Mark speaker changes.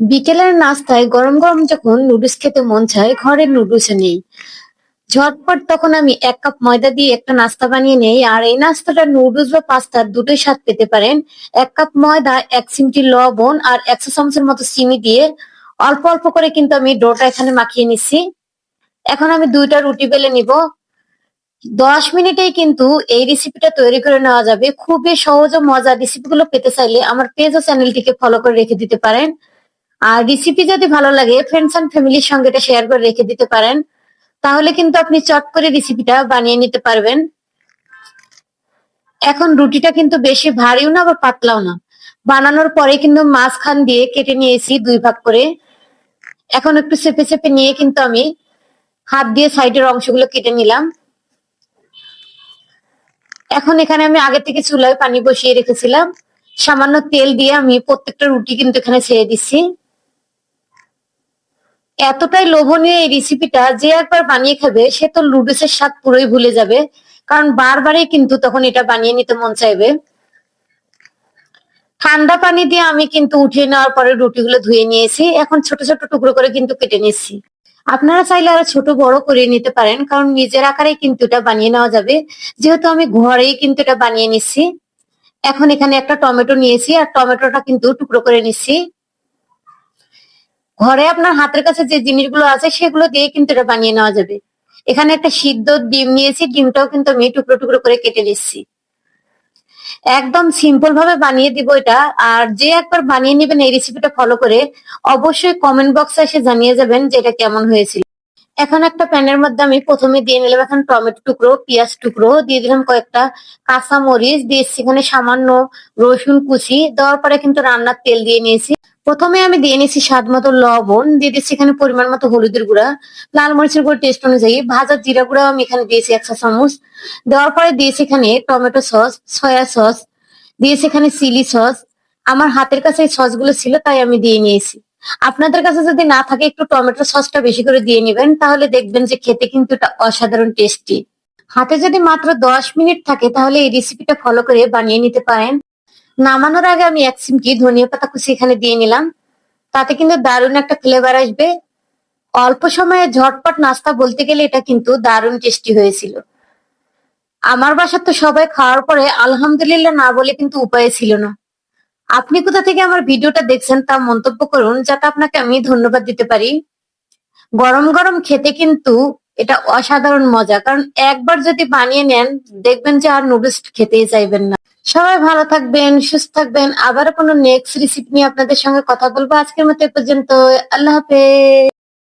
Speaker 1: বিকেলের নাস্তায় গরম গরম যখন নুডলস খেতে মন চায়, ঘরের নুডলস নেই। ঝটপট তখন আমি এক কাপ ময়দা দিয়ে একটা নাস্তা বানিয়ে নেই, আর এই নাস্তাটা নুডলস বা পাস্তার দুটোই স্বাদ পেতে পারেন। এক কাপ ময়দা, এক চিমটি লবণ আর একশো চামচের মতো চিনি দিয়ে অল্প অল্প করে কিন্তু আমি ডোটা এখানে মাখিয়ে নিচ্ছি। এখন আমি দুইটা রুটি বেলে নিব। দশ মিনিটেই কিন্তু এই রেসিপিটা তৈরি করে নেওয়া যাবে। খুবই সহজ ও মজার রেসিপিগুলো পেতে চাইলে আমার পেজ ও চ্যানেলটিকে ফলো করে রেখে দিতে পারেন। আর রেসিপি যদি ভালো লাগে ফ্রেন্ডস অ্যান্ড ফ্যামিলির সঙ্গে এটা শেয়ার করে রেখে দিতে পারেন, তাহলে কিন্তু আপনি চট করে রেসিপিটা বানিয়ে নিতে পারবেন। এখন রুটিটা কিন্তু বেশি ভারীও না বা পাতলাও না। বানানোর পরে কিন্তু মাঝখান দিয়ে কেটে নিয়েছি দুই ভাগ করে। এখন একটু চেপে চেপে নিয়ে কিন্তু আমি হাত দিয়ে সাইডের অংশগুলো কেটে নিলাম। এখন এখানে আমি আগে থেকে চুলায় পানি বসিয়ে রেখেছিলাম। সামান্য তেল দিয়ে আমি প্রত্যেকটা রুটি কিন্তু এখানে ছেড়ে দিচ্ছি। এতটাই লোভনীয় এই রেসিপিটা যে একবার বানিয়ে খাবে, সে তো লুডুসের স্বাদ পুরোই ভুলে যাবে। কারণ বারবারই কিন্তু তখন এটা বানিয়ে নিতে মন চাইবে। ঠান্ডা পানি দিয়ে আমি কিন্তু উঠিয়ে নেওয়ার পরে রুটিগুলো ধুয়ে নিয়েছি। এখন ছোট ছোট টুকরো করে কিন্তু কেটে নিচ্ছি। আপনারা চাইলে আরও ছোট বড় করে নিতে পারেন, কারণ নিজের আকারে কিন্তু এটা বানিয়ে নেওয়া যাবে। যেহেতু আমি ঘরেই কিন্তু এটা বানিয়ে নিচ্ছি। এখন এখানে একটা টমেটো নিয়েছি, আর টমেটোটা কিন্তু টুকরো করে নিচ্ছি। ঘরে আপনার হাতের কাছে যে জিনিসগুলো আছে, সেগুলো দিয়ে কিন্তু এটা বানিয়ে নেওয়া যাবে। এখানে একটা সিদ্ধ ডিম নিয়েছি, ডিমটাও কিন্তু আমি টুকরো টুকরো করে কেটে নিচ্ছি। একদম সিম্পল ভাবে বানিয়ে দিব এটা, আর যে একবার বানিয়ে নেবেন এই রেসিপিটা ফলো করে অবশ্যই কমেন্ট বক্সে এসে জানিয়ে যাবেন যে এটা কেমন হয়েছিল। এখন একটা প্যানের মধ্যে আমি প্রথমে দিয়ে নিলাম এখন টমেটো টুকরো, পেঁয়াজ টুকরো, দিয়ে দিলাম কয়েকটা কাঁচা মরিচ দিয়ে এখানে সামান্য রসুন কুচি, দেওয়ার পরে কিন্তু রান্নার তেল দিয়ে নিয়েছি। প্রথমে আমি দিয়ে নিয়েছি স্বাদ মতো লবণ, দিয়ে দিচ্ছি এখানে পরিমাণ মতো হলুদের গুঁড়া, লাল মরিচের গুঁড়ো টেস্ট অনুযায়ী। ভাজা জিরা গুঁড়াও আমি এখানে দিয়েছি একশো চামচ। দেওয়ার পরে দিয়েছি এখানে টমেটো সস, সয়া সস, দিয়েছি এখানে চিলি সস। আমার হাতের কাছে এই সসগুলো ছিল, তাই আমি দিয়ে নিয়েছি। আপনাদের কাছে যদি না থাকে, একটু টমেটো সসটা বেশি করে দিয়ে নেবেন, তাহলে দেখবেন যে খেতে কিন্তু এটা অসাধারণ টেস্টি হাতে যদি মাত্র দশ মিনিট থাকে, তাহলে এই রেসিপিটা ফলো করে বানিয়ে নিতে পারেন। নামানোর আগে আমি এক চিমটি ধনিয়া পাতা কুচি এখানে দিয়ে নিলাম। তাতে কিন্তু দারুণ একটা ফ্লেভার আসবে। অল্প সময়ে ঝটপট নাস্তা বলতে গেলে এটা কিন্তু দারুণ টেস্টি হয়েছিল। আমার বাসার তো সবাই খাওয়ার পরে আলহামদুলিল্লাহ না বলে কিন্তু উপায় ছিল না। আপনি কোথা থেকে আমার ভিডিওটা দেখছেন তা মন্তব্য করুন, যাতে আপনাকে আমি ধন্যবাদ দিতে পারি। গরম গরম খেতে কিন্তু এটা অসাধারণ মজা, কারণ একবার যদি বানিয়ে নেন দেখবেন যে আর নুডলস খেতেই চাইবেন না। সবাই ভালো থাকবেন, সুস্থ থাকবেন। আবার কোনো নেক্সট রেসিপি নিয়ে আপনাদের সঙ্গে কথা বলব আজকের মতো এ পর্যন্ত আল্লাহ হাফেজ।